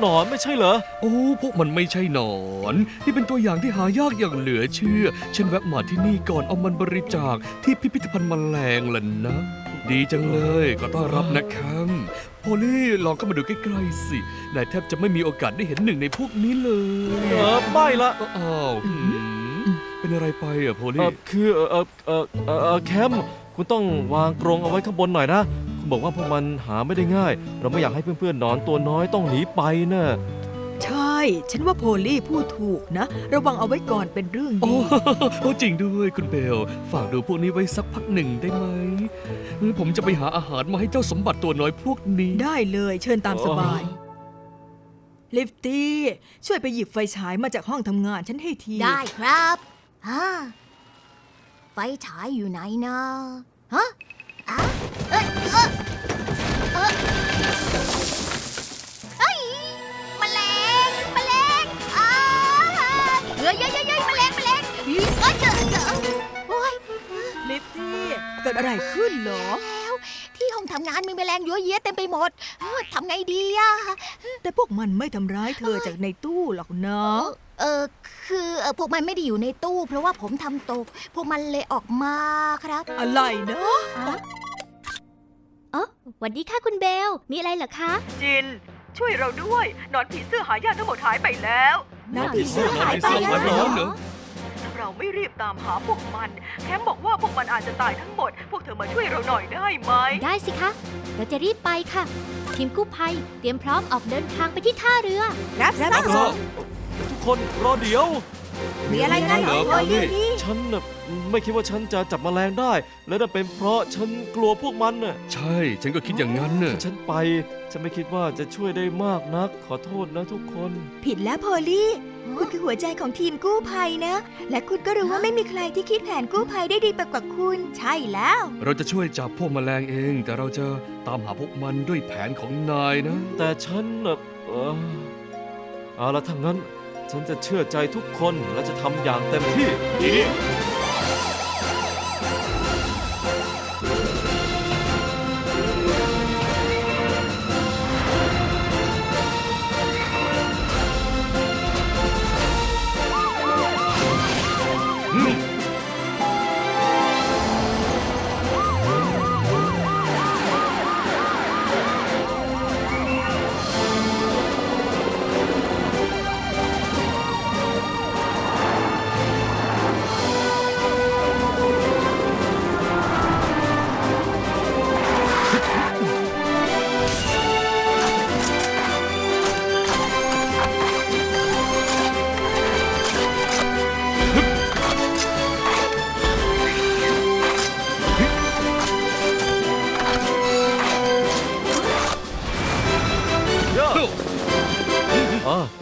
หนอนไม่ใช่เหรอ โอ้พวกมันไม่ใช่หนอน นี่เป็นตัวอย่างที่หายากอย่างเหลือเชื่อ ฉันแวะมาที่นี่ก่อนเอามันบริจาคที่พิพิธภัณฑ์แมลงล่ะนะ ดีจังเลยก็ต้อนรับนะครับโพลี่ลองเข้ามาดูใกล้ๆสินายแทบจะไม่มีโอกาสได้เห็นหนึ่งในพวกนี้เลยเออไม่ละอ้าวหืมเป็นอะไรไปอะโพเอลี่ อคือเออเออเออเออเออแคมป์คุณต้องวางกรงเอาไว้ข้างบนหน่อยนะ คุณบอกว่าพวกมันหาไม่ได้ง่าย เราไม่อยากให้เพื่อนๆหนอนตัวน้อยต้องหนีไปนะใช่ ฉันว่าโพลี่พูดถูกนะ ระวังเอาไว้ก่อนเป็นเรื่องโอ้ดีโอ้จริงด้วยคุณเบล ฝากดูพวกนี้ไว้สักพักหนึ่งได้ไหมเออผมจะไปหาอาหารมาให้เจ้าสมบัติตัวน้อยพวกนี้ ได้เลยเชิญตามสบายลิฟตี้ช่วยไปหยิบไฟฉายมาจากห้องทำงานฉันให้ที ได้ครับฮ่าไฟฉายอยู่ไหนนะฮะอะ เอ้ยเอ้ยเอ้ยเอ้ยแมลงแมลงอ้าเฮ้ยเฮ้ยเฮ้ยเฮ้ยแมลงแมลงเฮ้ยเอ้ยเจอเจอโอ้ยลิฟตี้เกิดอะไรขึ้นเหรอ แล้วที่ห้องทำงานมีแมลงเยอะแยะเต็มไปหมดเอ้ยทำไงดีอะแต่พวกมันไม่ทำร้ายเธอจากในตู้หรอกนะเออคือเออพวกมันไม่ได้อยู่ในตู้ เพราะว่าผมทำตก พวกมันเลยออกมาครับ อะไรนะ หวัสดีค่ะคุณเบล มีอะไรเหรอคะ จิน ช่วยเราด้วยหนอนผีเสื้อหายากทั้งหมดหายไปแล้วหนอนผีเสื้อหายไปหนอนผีเสื้อหายไปแล้วเหรอถ้าเราไม่รีบตามหาพวกมัน แคมบอกว่าพวกมันอาจจะตายทั้งหมด พวกเธอมาช่วยเราหน่อยได้ไหม ได้สิคะ เราจะรีบไปค่ะ ทีมกู้ภัย เตรียมพร้อมออกเดินทางไปที่ท่าเรือ รับทราบรอทุกคนรอเดี๋ยว มีอะไรกันเหรอเหรอโพลี่ฉันน่ะไม่คิดว่าฉันจะจับแมลงได้ และนั่นเป็นเพราะฉันกลัวพวกมันน่ะใช่ ฉันก็คิดอย่างนั้นน่ะถ้าฉันไป ฉันไม่คิดว่าจะช่วยได้มากนัก ขอโทษนะทุกคน ผิดแล้วโพลี่ คุณคือหัวใจของทีมกู้ภัยนะ และคุณก็รู้ว่าไม่มีใครที่คิดแผนกู้ภัยได้ดีไปกว่าคุณ ใช่แล้ว เราจะช่วยจับพวกแมลงเอง แต่เราจะตามหาพวกมันด้วยแผนของนายนะ แต่ฉันน่ะเออเอาละทั้างนั้น ฉันจะเชื่อใจทุกคนและจะทำอย่างเต็มที่ดี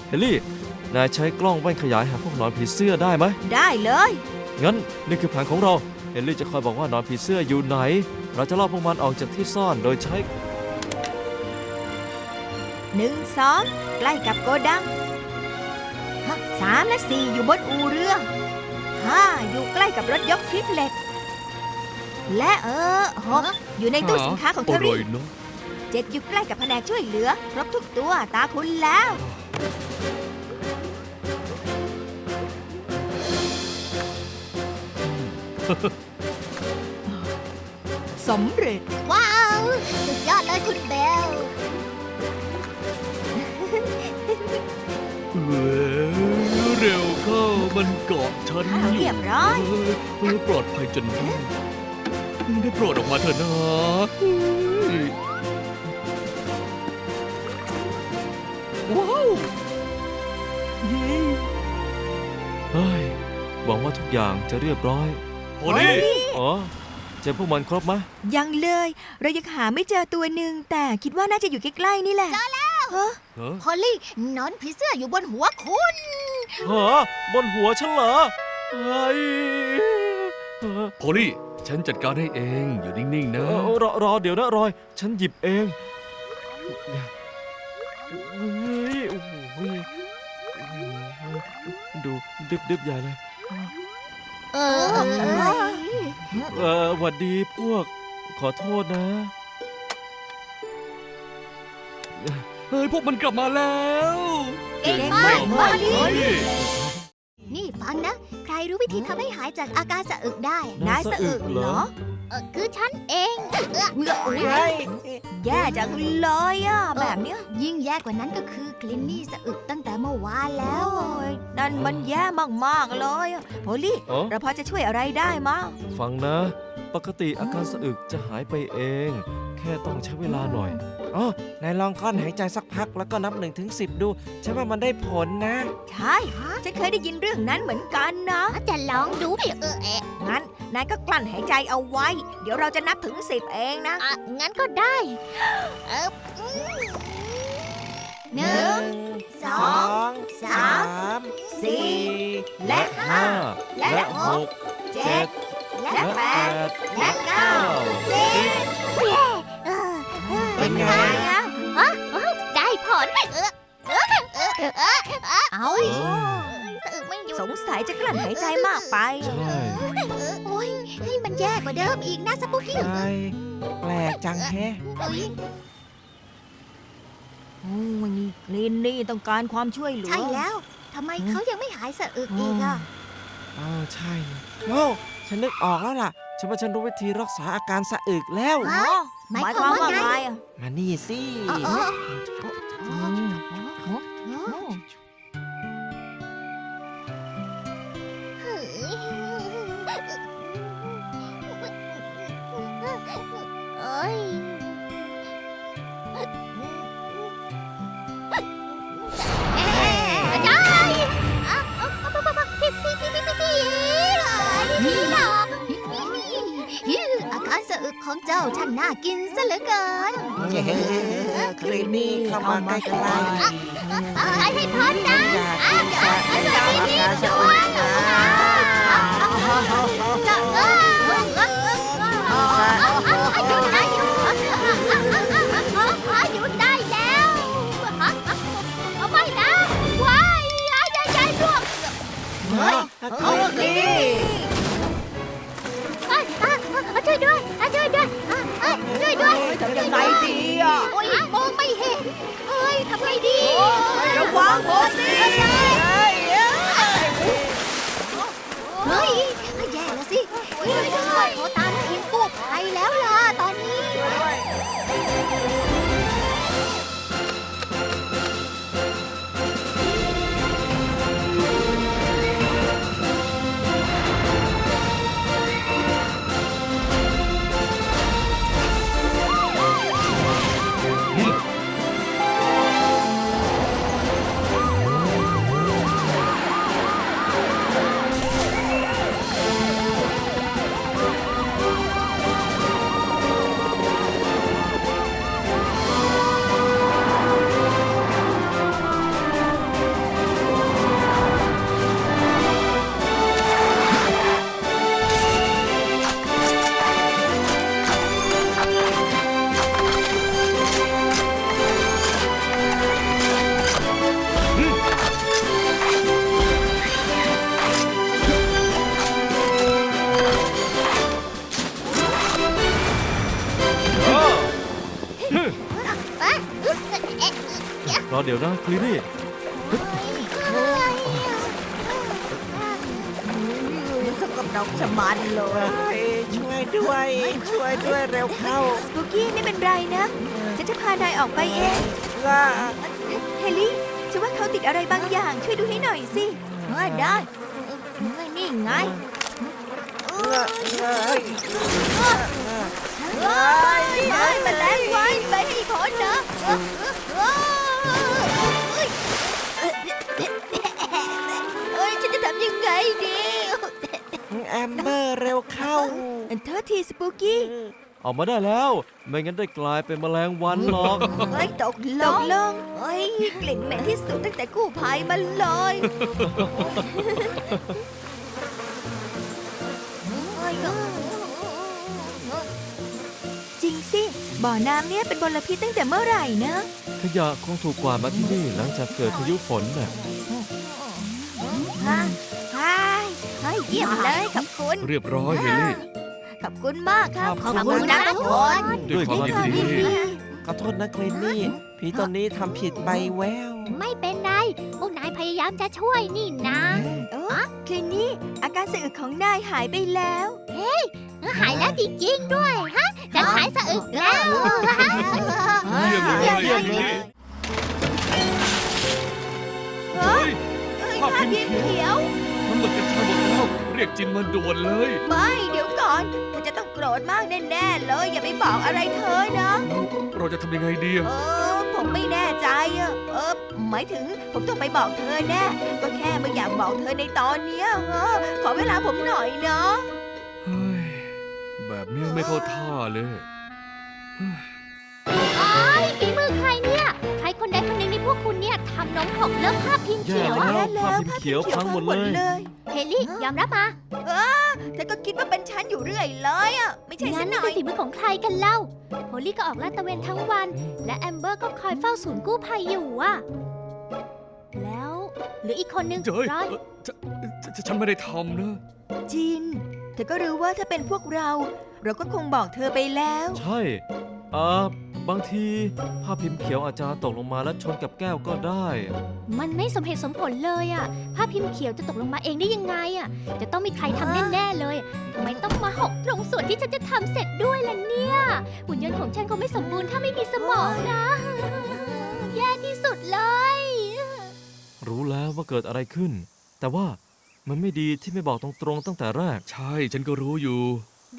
เฮลลี่ นายใช้กล้องแว่นขยายหาพวกหนอนผีเสื้อได้ไหม ได้เลย งั้นนี่คือแผนของเรา เฮลลี่จะคอยบอกว่าหนอนผีเสื้ออยู่ไหน เราจะล่อพวกมันออกจากที่ซ่อนโดยใช้หนึ่งสองใกล้กับโกดังฮะสามและสี่อยู่บนอูเรือห้าอยู่ใกล้กับรถยกทริปเล็ตและเออหกอยู่ในตู้สินค้าของเทออร่อรี่ยเนาะเจ็ดอยู่ใกล้กับแผนกช่วยเหลือ ครบทุกตัวตาคุณแล้ว สำเร็จ ว้าว สุดยอดเลยคุณเบลเออเร็วเข้ามันเกาะฉันอยู่เรียบร้อยเเออปลอดภัยจนได้ได้โปรดออกมาเถอะนะ เย้เฮ้ยหวังว่าทุกอย่างจะเรียบร้อยโพลี่ อ๋อ เจอพวกมันครบไหมยังเลย เรายังหาไม่เจอตัวหนึ่งแต่คิดว่าน่าจะอยู่ใกล้ๆนี่แหละ เจอแล้วฮะพอลลี่หนอนผีเสื้ออยู่บนหัวคุณฮะบนหัวฉันเหรอเฮ้ยเออโพลี่ ฉันจัดการให้เอง อยู่นิ่งๆเอนะอรอรอเดี๋ยวนะรอย ฉันหยิบเองเฮ้ยโอ้โห ดูดึบดึบใหญ่เลย เออเออหวัดดีพวก ขอโทษนะ เฮ้ย พวกมันกลับมาแล้ว เก่งมากมอลลี่นี่ฟังนะ ใครรู้วิธีทำให้หายจากอาการสะอึกได้ นายสะอึกเหรอเออคือฉันเองเออเงือกอุ๊ยเฮ้ย แย่จังเลยอะแบบเนี้ย ยิ่งแย่กว่านั้นก็คือกลินนี่สะอึกตั้งแต่เมื่อวานแล้วโอ้ยนั่นมันแย่มากๆเลยอะโพลี่ เอ๋อเราพอจะช่วยอะไรได้มั้งฟังนะ ปกติอาการสะอึกจะหายไปเอง แค่ต้องใช้เวลาหน่อย อ๋อนายลองกลั้นหายใจสักพักแล้วก็นับ1นถึงสิดูฉันว่ามันได้ผลนะ ใช่ ฉันเคยได้ยินเรื่องนั้นเหมือนกันนะจะลองดูเออเอะงั้นนายก็กลั้นหายใจเอาไว้ เดี๋ยวเราจะนับถึงสิบเองนะอะงั้นก็ได้เอออืมหนึ่ง สองสาม สี่และและห้าห้าและและหหกกเจ็เจ็ดดและและแปแปด เออเออเออเอาเออสะอึกไม่อยู่สงสัยจะกลั้นหายใจมากไปใช่โอ้ยให้มันแย่กว่าเดิมอีกนะสปุกกี้ใช่แปลกจังแฮะเอ้ยโอ้ยนี่คลินนี่ต้องการความช่วยเหลือ ใช่แล้วทำไมเขายังไม่หายสะอึกอีกอะอ๋อใช่โอ้ฉันนึกออกแล้วล่ะ ฉันว่าฉันรู้วิธีรักษาอาการสะอึกแล้วอ๋อหมายความว่าไงอะมานี่สิ เของเจ้าช่างน่ากินซะเหลือเกินเย้คลินนี่เข้ามาใกล้ๆเอาให้ให้พ้นนะอยากกินสะอึกอาการสะอึกนะจะเออหยุดนะหยุดหยุดได้แล้วเอาไม่นะว้ายยายยายยายล่วงเฮ้ยเอาคลินช่วยด้วยช่วยด้วย โอ้ยมองไม่เห็นเฮ้ยทำไงดีระวังโพลี่เฮ้ยแย่แล้วสิช่วยด้วยโทรตามทีมกู้ภัยแล้วล่ะต ยวนะคลินี่สกปรกชะมันเลย ช่วยด้วย ช่วยด้วยเร็วเข้าสปุกี้ไม่เป็นไรนะฉันจะพานายออกไปเองว่าเฮลี่ฉันว่าเขาติดอะไรบางอย่าง ช่วยดูให้หน่อยสิเออได้เออนี่ไงเอ้ยเอ้ยเฮ้ยนแล้วไว้ไปให้พ้นนะ ดี แอมเบอร์เร็วเข้า เธอทีสปุกกี้ออกมาได้แล้ว ไม่งั้นได้กลายเป็นแมลงวันหรอกเฮ้ยตกลงตกลงเฮ้ยกลิ่นเหม็นที่สุดตั้งแต่กู้ภัยมาเลยจริงสิ บ่อน้ำเนี่ยเป็นบลพิษตั้งแต่เมื่อไหร่นะ ขยะคงถูกกวาดมาที่นี่หลังจากเกิดพายุฝนน่ะฮะฮาย เฮ้ยเยี่ยมเลยขอบคุณ เรียบร้อยเฮลี่ ขอบคุณมากครับขอบขอบคุณนะทุกคนด้วยความยินดีขขอโทษนะคลินนี่ผีตนนี้ทำผิดไปแวว ไม่เป็นไรพวกนายพยายามจะช่วยนี่นะเออคลินนี่อาการสะอึกของนายหายไปแล้วหายแล้วจริงๆด้วยฮะจะหายสะอึกแล้วเยี่ยมเลยเยี่ยมเลยเฮ้ยเอ้ยภาพภาพพิพิมมพ์พ์เขีเขียยว วมันหมดกันชาหมดแล้ว เรียกจินมาด่วนเลย ไม่เดี๋ยวก่อนเธอจะต้องโกรธมากแน่ๆเลย อย่าไปบอกอะไรเธอนะ เราจะทำยังไงดีอะเออ ผมไม่แน่ใจอะเออหมายถึงผมต้องไปบอกเธอแน่ก็แค่ไม่อยากบอกเธอในตอนเนี้ยเออขอเวลาผมหน่อยเนาะเฮ้ย แบบเนี้ยไม่เข้าท่าเลยอ๋อฝี กคุณเนี่ยทำนมหกเลิกภาพพิมพ์แย่เขียวแล้อะวภาพพิมพ์เขียวพังหมดเลยเลย เฮลี่ยอมรับมาเธอก็คิดว่าเป็นฉันอยู่เรื่อยเลยอะไม่ใช่สังั้กนหน่อเป็ยนฝีมือของใครกันเล่าโฮลี่ก็ออกลาดตระเวนทั้งวัน และแอมเบอร์ก็คอยเฝ้าศูนย์กู้ภัยอยู่อะแล้วเหรืออีกคนนึงเจ้ยร้อยเอ่อฉฉฉฉันไม่ได้ทำนะจินเธอก็รู้ว่าถ้าเป็นพวกเรา เราก็คงบอกเธอไปแล้ว ใช่ อ่าบางทีภาพพิมพ์เขียวอาจจะตกลงมาแล้วชนกับแก้วก็ได้ มันไม่สมเหตุสมผลเลยอะภาพพิมพ์เขียวจะตกลงมาเองได้ยังไงอะจะต้องมีใครทำแน่ๆเลยทำไมต้องมาหกตรงส่วนที่ฉันจะทำเสร็จด้วยล่ะเนี่ย หุ่นยนต์ของฉันคงไม่สมบูรณ์ถ้าไม่มีสมองนะ แย่ที่สุดเลย รู้แล้วว่าเกิดอะไรขึ้น แต่ว่ามันไม่ดีที่ไม่บอกตรงๆตั้งแต่แรก ใช่ ฉันก็รู้อยู่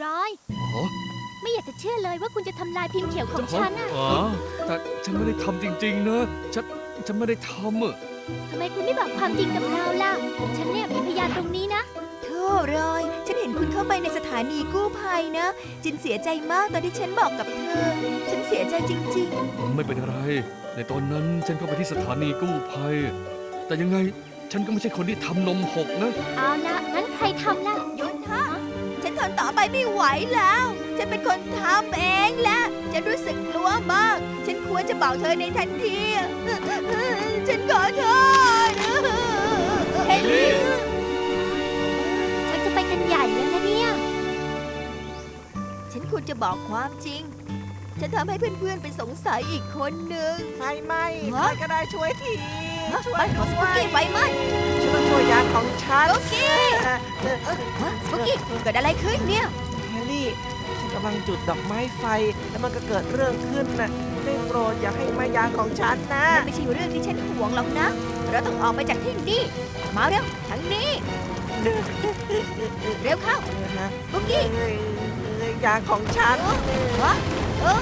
ร้อย อ๋อ ไม่อยากจะเชื่อเลยว่าคุณจะทำลายพิมพ์เขียวของฉันอะอ๋อแต่ฉันไม่ได้ทำจริง ๆ นะ ฉัน ฉันไม่ได้ทำอะทำไมคุณไม่บอกความจริงกับเราล่ะ ฉันเนี่ยมีพยานตรงนี้นะ โธ่รอย ฉันเห็นคุณเข้าไปในสถานีกู้ภัยนะ จินเสียใจมากตอนที่ฉันบอกกับเธอ ฉันเสียใจจริง ไม่เป็นอะไร ในตอนนั้นฉันก็ไปที่สถานีกู้ภัย แต่ยังไงฉันก็ไม่ใช่คนที่ทำนมหกนะ เอาละงั้นใครทำล่ะๆหยุดเถอะฉันทนต่อไปไม่ไหวแล้ว ฉันเป็นคนทำเองแหละฉันรู้สึกกลัวมาก ฉันควรจะบอกเธอในทันที ฉันขอโทษเฮนรี่ฉันจะไปกันใหญ่แล้วนะเนี่ย ฉันควรจะบอกความจริง ฉันทำให้เพื่อนๆเป็นสงสัยอีกคนหนึ่งไฟไหม้ใคฮะรก็ได้ช่วยที ช่วยบ้านของสด้ปุวกยกี้ไฟไหม้ช่วยช่วยยานของฉันสปุกกี้ฮะสปุกกี้เกิดอะไรขึ้นเนี่ยแฮร์รี่ฉันกำลังจุดดอกไม้ไฟ แล้วมันก็เกิดเรื่องขึ้นนะได้โปรดอย่าให้มายานของฉันนะมันไม่ใช่เรื่องที่ฉันห่วงหรอกนะ เราต้องออกไปจากที่นี่มาเร็วทางนี้ เร็วเข้านะสปุกกี้เอ้ยเอ้ยยานของฉันฮะเออ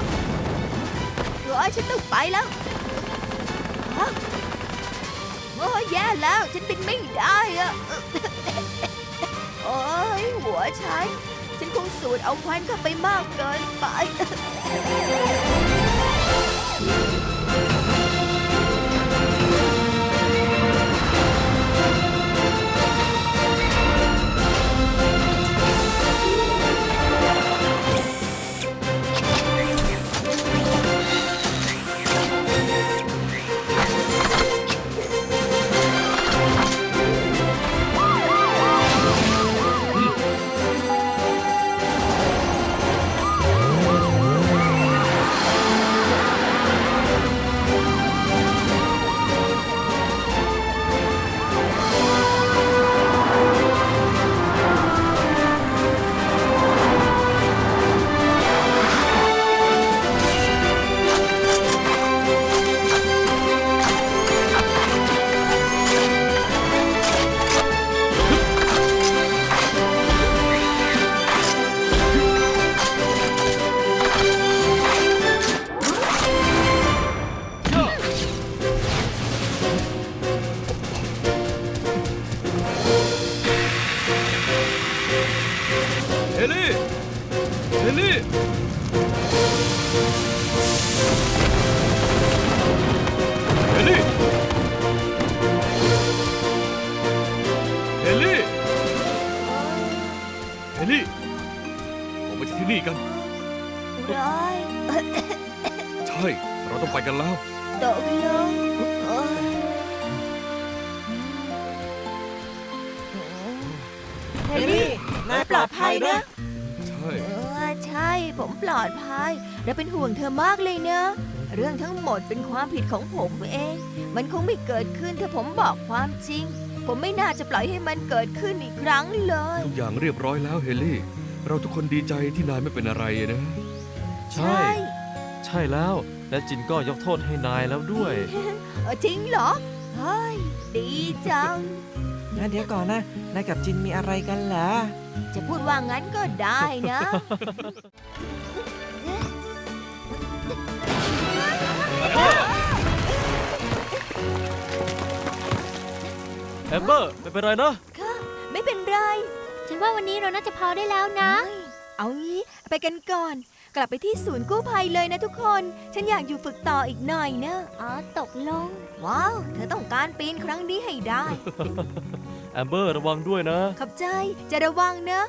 เออฉันต้องไปแล้วฮะโอ้ยแย่แล้ว ฉันบินไม่ได้อะโอ้ยหัวฉัน ฉันคงสูดเอาควันเข้าไปมากเกินไป เฮนรี่นายปลอดภัยนะใช่เออใช่ ผมปลอดภัยและเป็นห่วงเธอมากเลยนะโอ้เรื่องทั้งหมดเป็นความผิดของผมเอง มันคงไม่เกิดขึ้นถ้าผมบอกความจริง ผมไม่น่าจะปล่อยให้มันเกิดขึ้นอีกครั้งเลย ทุกอย่างเรียบร้อยแล้วเฮลี่ เราทุกคนดีใจที่นายไม่เป็นอะไรนะ ใช่ ใช่แล้ว และจินก็ยกโทษให้นายแล้วด้วยเออจริงเหรอเฮ้ยดีจัง งั้นเดี๋ยวก่อนนะนายกับจินมีอะไรกันเหรอ จะพูดว่างั้นก็ได้นะ แอมเบอร์ไม่เป็นไรนะ ไม่เป็นไร ฉันว่าวันนี้เราน่าจะพอได้แล้วนะ เอางี้ไปกันก่อน กลับไปที่ศูนย์กู้ภัยเลยนะทุกคน ฉันอยากอยู่ฝึกต่ออีกหน่อยนะอ๋อตกลง ว้าว เธอต้องการปีนครั้งนี้ให้ได้ แอมเบอร์ระวังด้วยนะ ขอบใจ จะระวังนะ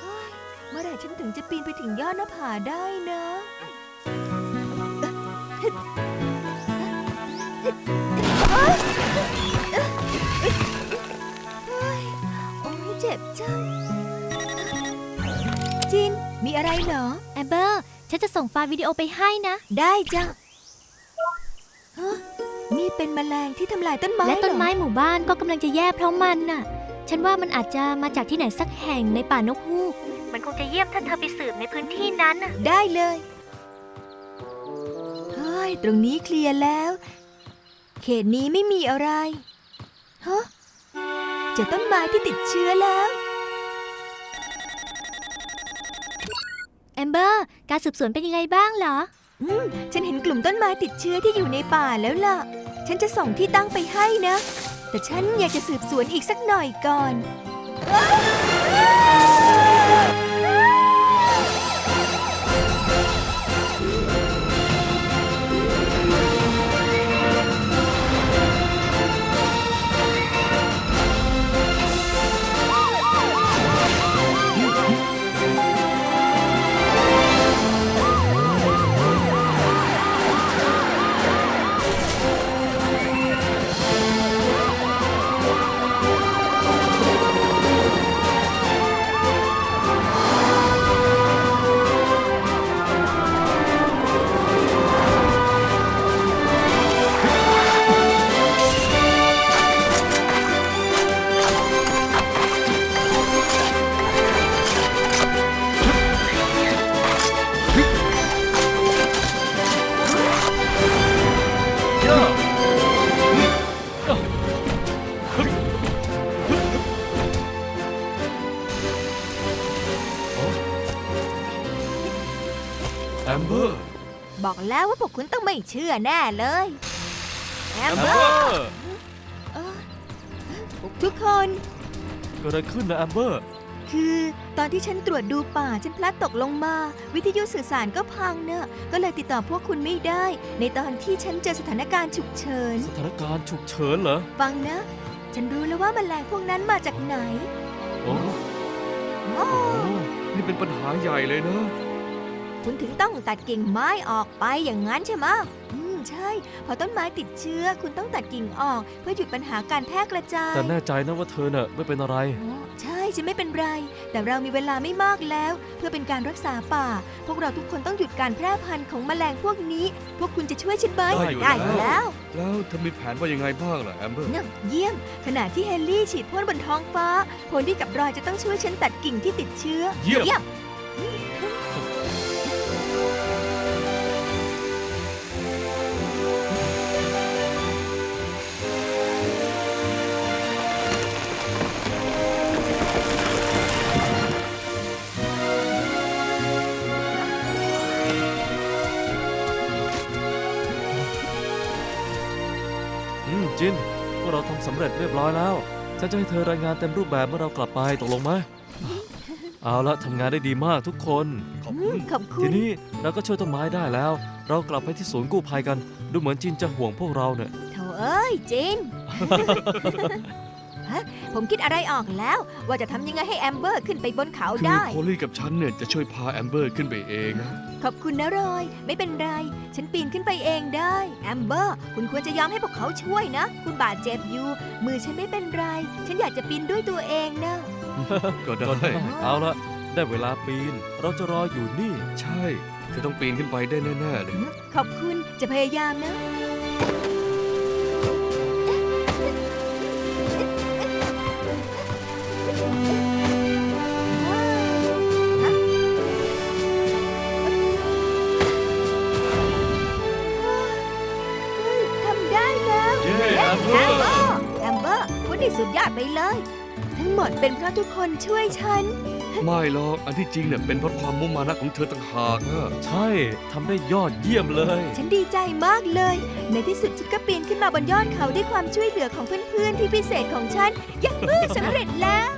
เฮ้ยเมื่อไหร่ฉันถึงจะปีนไปถึงยอดหน้าผาได้นะเฮ้ยโอ้ยเจ็บจังจิน มีอะไรเหรอ แอมเบอร์ ฉันจะส่งไฟล์วิดีโอไปให้นะ ได้จ้ะฮะนี่เป็นแมลงที่ทำลายต้นไม้และต้นไม้เหรอหมู่บ้านก็กำลังจะแย่เพราะมันน่ะ ฉันว่ามันอาจจะมาจากที่ไหนสักแห่งในป่านกฮูก มันคงจะเยี่ยมถ้าเธอไปสืบในพื้นที่นั้นน่ะ ได้เลย เฮ้ย ตรงนี้เคลียร์แล้ว เขตนี้ไม่มีอะไร ฮะ เจอต้นไม้ที่ติดเชื้อแล้ว แอมเบอร์ การสืบสวนเป็นยังไงบ้างเหรอ อืม ฉันเห็นกลุ่มต้นไม้ติดเชื้อที่อยู่ในป่าแล้วล่ะ ฉันจะส่งที่ตั้งไปให้นะ แต่ฉันอยากจะสืบสวนอีกสักหน่อยก่อน ไม่เชื่อแน่เลยแอแอมมเบเบออร์ร์ทุกคนเกิดอะไรขึ้นนะแอมเบอร์ คือตอนที่ฉันตรวจดูป่าฉันพลัดตกลงมา วิทยุสื่อสารก็พังเนอะก็เลยติดต่อพวกคุณไม่ได้ ในตอนที่ฉันเจอสถานการณ์ฉุกเฉิน สถานการณ์ฉุกเฉินเหรอ ฟังนะ ฉันรู้แล้วว่าแมลงพวกนั้นมาจากไหน โอ้โอ้โหนี่เป็นปัญหาใหญ่เลยนะ คุณถึงต้องตัดกิ่งไม้ออกไปอย่างนั้นใช่ไหมะอืมใช่ พอต้นไม้ติดเชื้อคุณต้องตัดกิ่งออก เพื่อหยุดปัญหาการแพร่กระจายแต่แน่ใจนะว่าเธอเน่ะไม่เป็นอะไรอ๋อใช่ฉันไม่เป็นไร แต่เรามีเวลาไม่มากแล้ว เพื่อเป็นการรักษาป่า พวกเราทุกคนต้องหยุดการแพร่พันธุ์ของแมลงพวกนี้ พวกคุณจะช่วยฉันไหมได้อยู่อยู่แล้วแล้ว แล้วเธอมีแผนว่ายังไงบ้างล่ะแอมเบอร์เนี่ยเยี่ยม ขณะที่เฮนรี่ฉีดพ่นบนท้องฟ้าโพลี่กับรอยจะต้องช่วยฉันตัดกิ่งที่ติดเชื้อ เยี่ยม สำเร็จเรียบร้อยแล้ว ฉันจะให้เธอรายงานเต็มรูปแบบเมื่อเรากลับไปตกลงไหมเอาละทำงานได้ดีมากทุกคน ขอบอืคุมณขอบคุทีณนี้เราก็ช่วยต้นไม้ได้แล้ว เรากลับไปที่ศูนย์กู้ภัยกัน ดูเหมือนจินจะห่วงพวกเราเนี่ย โถเอ้ยจิน ฮะผมคิดอะไรออกแล้ว ว่าจะทำยังไงให้แอมเบอร์ขึ้นไปบนเขาคือได้โพลี่กับฉันเนี่ยจะช่วยพาแอมเบอร์ขึ้นไปเองนะ ขอบคุณนะรอย ไม่เป็นไร ฉันปีนขึ้นไปเองได้แอมเบอร์คุณควรจะยอมให้พวกเขาช่วยนะ คุณบาดเจ็บอยู่ มือฉันไม่เป็นไร ฉันอยากจะปีนด้วยตัวเองนะก็ได้ก็ได้เอาละได้เวลาปีน เราจะรออยู่นี่ ใช่เธอต้องปีนขึ้นไปได้แน่ๆเลย ขอบคุณจะพยายามนะ สุดยอดไปเลย ทั้งหมดเป็นเพราะทุกคนช่วยฉัน ไม่หรอก อันที่จริงเนี่ยเป็นเพราะความมุ่งมานะของเธอต่างหากอะใช่ทำได้ยอดเยี่ยมเลย ฉันดีใจมากเลย ในที่สุดฉันก็ปีนขึ้นมาบนยอดเขาด้วยความช่วยเหลือของเพื่อนๆที่พิเศษของฉันยัฮู้สำเร็จแล้ว